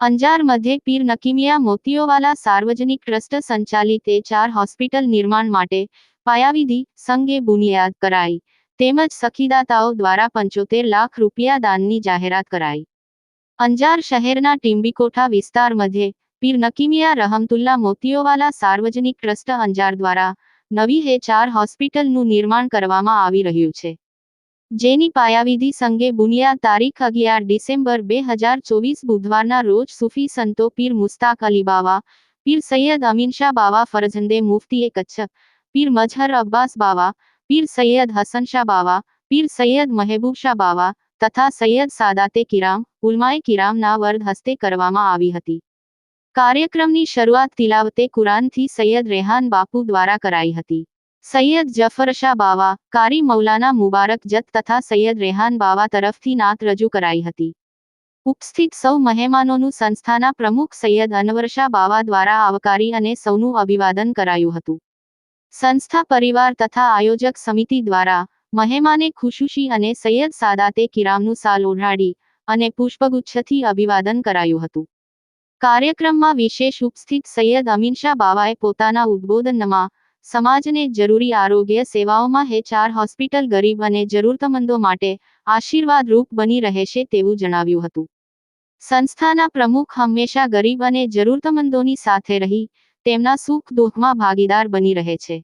અંજાર મધ્ય પીર નકીમિયા મોતીઓવાલા સાર્વજનિક ટ્રસ્ટ સંચાલિત એ ચાર હોસ્પિટલ નિર્માણ માટે પાયાવિધિ સંઘે બુનિયાદ કરાઈ. તેમજ સખીદાતાઓ દ્વારા પંચોતેર લાખ રૂપિયા દાનની જાહેરાત કરાઈ. અંજાર શહેરના ટીમ્બીકોઠા વિસ્તાર મધ્યે પીર નકીમિયા રહમતુલ્લા મોતીઓવાલા સાર્વજનિક ટ્રસ્ટ અંજાર દ્વારા નવી હે ચાર હોસ્પિટલનું નિર્માણ કરવામાં આવી રહ્યું છે. જેની પાયાવિધિ સંઘે બુનિયાદ તારીખ અગિયાર ડિસેમ્બર બે હજાર ચોવીસ બુધવારના રોજ સુફી સંતો પીર મુસ્તાક અલી બાવા, પીર સૈયદ અમીનશાહ બાવા, ફરજંદે મુફતી કચ્છ, પીર મજહર અબ્બાસ બાવા, પીર સૈયદ હસનશાહ બાવા, પીર સૈયદ મહેબૂબ શાહ બાવા તથા સૈયદ સાદાતે કિરામ, ઉલમાએ કિરામના વર્દ હસ્તે કરવામાં આવી હતી. કાર્યક્રમની શરૂઆત તિલાવતે કુરાનથી સૈયદ રેહાન બાપુ દ્વારા કરાઈ હતી. સૈયદ જફર શાહ બાવા, કારી મૌલાના મુબારક જત તથા સૈયદ રેહાન બાવા તરફથી નાત રજૂ કરાઈ હતી. ઉપસ્થિત સૌ મહેમાનોનું સંસ્થાના પ્રમુખ સૈયદ અનવરશા બાવા દ્વારા આવકારી અને સૌનું અભિવાદન કરાયું હતું. સંસ્થા પરિવાર તથા આયોજક સમિતિ દ્વારા મહેમાને ખુશુશી અને સૈયદ સાદાતે કિરામનું સાલ ઓઢાડી અને પુષ્પગુચ્છથી અભિવાદન કરાયું હતું. કાર્યક્રમમાં વિશેષ ઉપસ્થિત સૈયદ અમીન શાહ બાવાએ પોતાના ઉદબોધનમાં સમાજને જરૂરી આરોગ્ય સેવાઓમાં હે ચાર હોસ્પિટલ ગરીબ અને જરૂરતમંદો માટે આશીર્વાદરૂપ બની રહેશે તેવું જણાવ્યું હતું. સંસ્થાના પ્રમુખ હંમેશા ગરીબ અને જરૂરતમંદોની સાથે રહી તેમના સુખ દુઃખમાં ભાગીદાર બની રહે છે.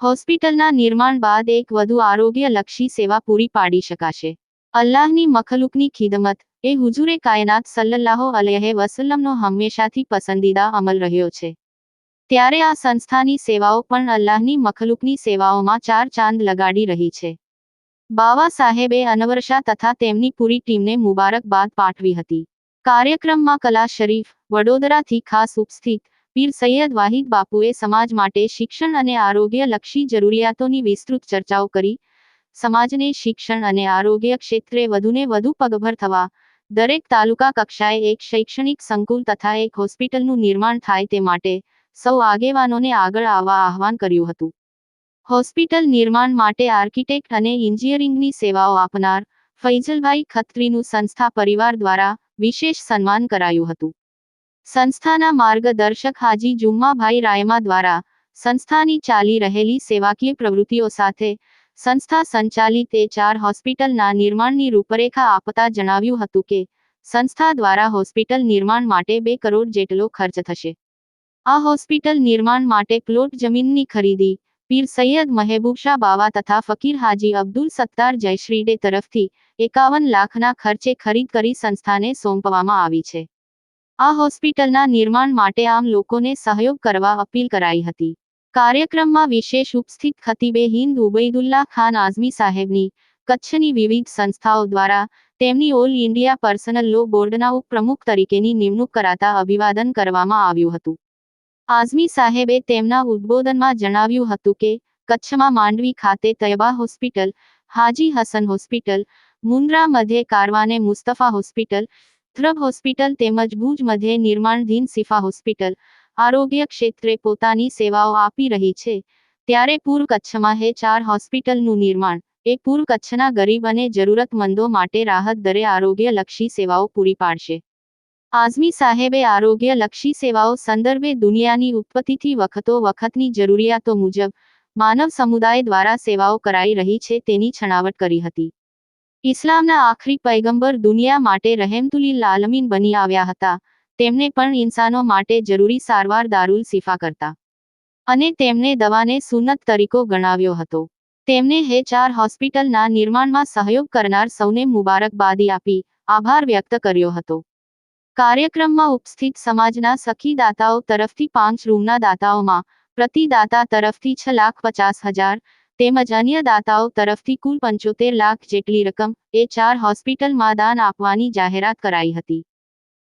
હોસ્પિટલના નિર્માણ બાદ એક વધુ આરોગ્યલક્ષી સેવા પૂરી પાડી શકાશે. અલ્લાહની મખલુકની ખિદમત એ હુજુરે કાયનાત સલ્લલ્લાહુ અલૈહિ વસલ્લમનો હંમેશાથી પસંદીદા અમલ રહ્યો છે. ત્યારે આ સંસ્થાની સેવાઓ પણ અલ્લાહની મખલુકની સેવાઓમાં ચાર ચાંદ લગાડી રહી છે. બાવા સાહેબે અનવરશા તથા તેમની પૂરી ટીમને મુબારકબાદ પાઠવી હતી. કાર્યક્રમમાં કલા શરીફ, વડોદરાથી ખાસ ઉપસ્થિત, પીર સૈયદ વાહિદ બાપુએ સમાજ માટે શિક્ષણ અને આરોગ્ય લક્ષી જરૂરિયાતોની વિસ્તૃત ચર્ચાઓ કરી. સમાજને શિક્ષણ અને આરોગ્ય ક્ષેત્રે વધુને વધુ પગભર થવા દરેક તાલુકા કક્ષાએ એક શૈક્ષણિક સંકુલ તથા એક હોસ્પિટલનું નિર્માણ થાય તે માટે સૌ આગેવાનોને આગળ આવવા આહવાન કર્યું હતું. હોસ્પિટલ નિર્માણ માટે આર્કિટેક્ટ અને એન્જિનિયરિંગની સેવાઓ આપનાર ફૈઝલભાઈ ખત્રીનું સંસ્થા પરિવાર દ્વારા વિશેષ સન્માન કરાયું હતું. સંસ્થાના માર્ગદર્શક હાજી જુમ્માભાઈ રાયમા દ્વારા સંસ્થાની ચાલી રહેલી સેવાકીય પ્રવૃત્તિઓ સાથે સંસ્થા સંચાલિત એ ચાર હોસ્પિટલના નિર્માણની રૂપરેખા આપતા જણાવ્યું હતું કે, સંસ્થા દ્વારા હોસ્પિટલ નિર્માણ માટે બે કરોડ જેટલો ખર્ચ થશે. આ હોસ્પિટલ નિર્માણ માટે પ્લોટ જમીનની ખરીદી, પીર સૈયદ મહેબૂબ શાહ બાવા તથા ફકીર હાજી અબ્દુલ સત્તાર જયશ્રીડે તરફથી એકાવન લાખના ખર્ચે ખરીદ કરી સંસ્થાને સોંપવામાં આવી છે. આ હોસ્પિટલના નિર્માણ માટે આમ લોકોને સહયોગ કરવા અપીલ કરાઈ હતી. કાર્યક્રમમાં વિશેષ ઉપસ્થિત ખતીબે હિન્દ ઉબૈદુલ્લા ખાન આઝમી સાહેબની કચ્છની વિવિધ સંસ્થાઓ દ્વારા તેમની ઓલ ઇન્ડિયા પર્સનલ લો બોર્ડના ઉપપ્રમુખ તરીકેની નિમણૂક કરાતા અભિવાદન કરવામાં આવ્યું હતું. આઝમી સાહેબે તેમના ઉદ્બોધનમાં જણાવ્યું હતું કે, કચ્છમાં માંડવી ખાતે તયબા હોસ્પિટલ, હાજી હસન હોસ્પિટલ, મુન્દ્રા મધ્યે કારવાને મુસ્તફા હોસ્પિટલ થ્રબ હોસ્પિટલ તેમજ ભુજ મધ્યે નિર્માણધીન સિફા હોસ્પિટલ આરોગ્ય ક્ષેત્રે પોતાની સેવાઓ આપી રહી છે. ત્યારે પૂર્વ કચ્છમાં હે ચાર હોસ્પિટલનું નિર્માણ. એ પૂર્વ કચ્છના ગરીબ અને જરૂરતમંદો માટે રાહત દરે આરોગ્યલક્ષી સેવાઓ પૂરી પાડશે. આઝમી સાહેબે આરોગ્યલક્ષી સેવાઓ સંદર્ભે દુનિયાની ઉત્પત્તિથી વખતો વખતની જરૂરિયાતો મુજબ માનવ સમુદાય દ્વારા સેવાઓ કરાઈ રહી છે તેની છણાવટ કરી હતી. ઇસ્લામના આખરી પૈગંબર દુનિયા માટે રહેમતુલી આલમીન બની આવ્યા હતા. તેમને પણ ઇન્સાનો માટે જરૂરી સારવાર દારૂલ સિફા કરતા. અને તેમને દવાને સુન્નત તરીકો ગણાવ્યો હતો. તેમને હે ચાર હોસ્પિટલના નિર્માણમાં સહયોગ કરનાર સૌને મુબારકબાદી આપી આભાર વ્યક્ત કર્યો હતો. કાર્યક્રમમાં ઉપસ્થિત સમાજના સખી દાતાઓ તરફથી પાંચ રૂમના દાતાઓમાં પ્રતિ દાતા તરફથી છ લાખ પચાસ હજાર તેમજ અન્ય દાતાઓ તરફથી કુલ પંચોતેર લાખ જેટલી રકમ એ ચાર હોસ્પિટલમાં દાન આપવાની જાહેરાત કરાઈ હતી.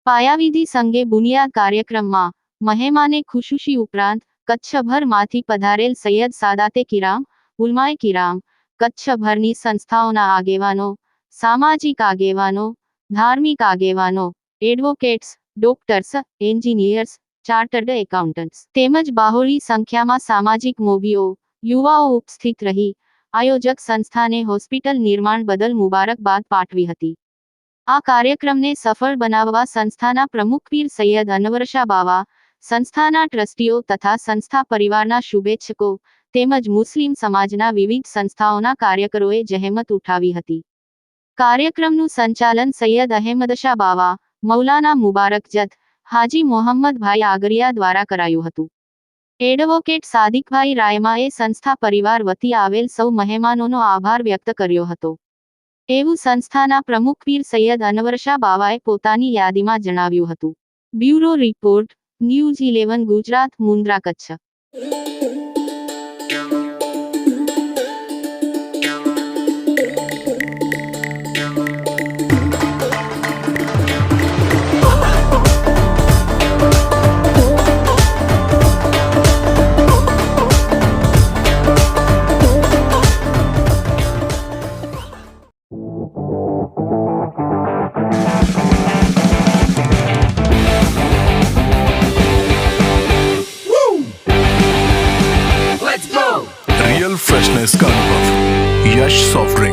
પાયાવિધિ સંઘે બુનિયાદ કાર્યક્રમમાં મહેમાને ખુશુશી ઉપરાંત કચ્છભરમાંથી પધારેલ સૈયદ સાદાતે કિરામ, ઉલમાએ કિરામ, કચ્છભરની સંસ્થાઓના આગેવાનો, સામાજિક આગેવાનો, ધાર્મિક આગેવાનો, advocates, doctors, engineers, chartered accountants તેમજ બાહોળી સંખ્યામાં સામાજિક મોભીઓ યુવાઓ ઉપસ્થિત રહી. આયોજક સંસ્થાને હોસ્પિટલ નિર્માણ બદલ મુબારકબાદ પાઠવી હતી. આ કાર્યક્રમને સફળ બનાવવા સંસ્થાના પ્રમુખ પીર સૈયદ અનવરશા બાવા, સંસ્થાના ટ્રસ્ટીઓ તથા સંસ્થા પરિવારના શુભેચ્છકો તેમજ મુસ્લિમ સમાજના વિવિધ સંસ્થાઓના કાર્યકરોએ જહેમત ઉઠાવી હતી. કાર્યક્રમનું સંચાલન સૈયદ અહેમદશા બાવા, મૌલાના મુબારક જત, હાજી મોહમ્મદભાઈ આગરિયા દ્વારા કરાયું હતું. એડવોકેટ સાદિકભાઈ રાયમાએ સંસ્થા પરિવાર વતી આવેલ સૌ મહેમાનોનો આભાર વ્યક્ત કર્યો હતો. એવું સંસ્થાના પ્રમુખ પીર સૈયદ અનવરશા બાવાએ પોતાની યાદીમાં જણાવ્યું હતું. Bureau report, news eleven, Gujarat, Mundra, Kutch. Soft Drink.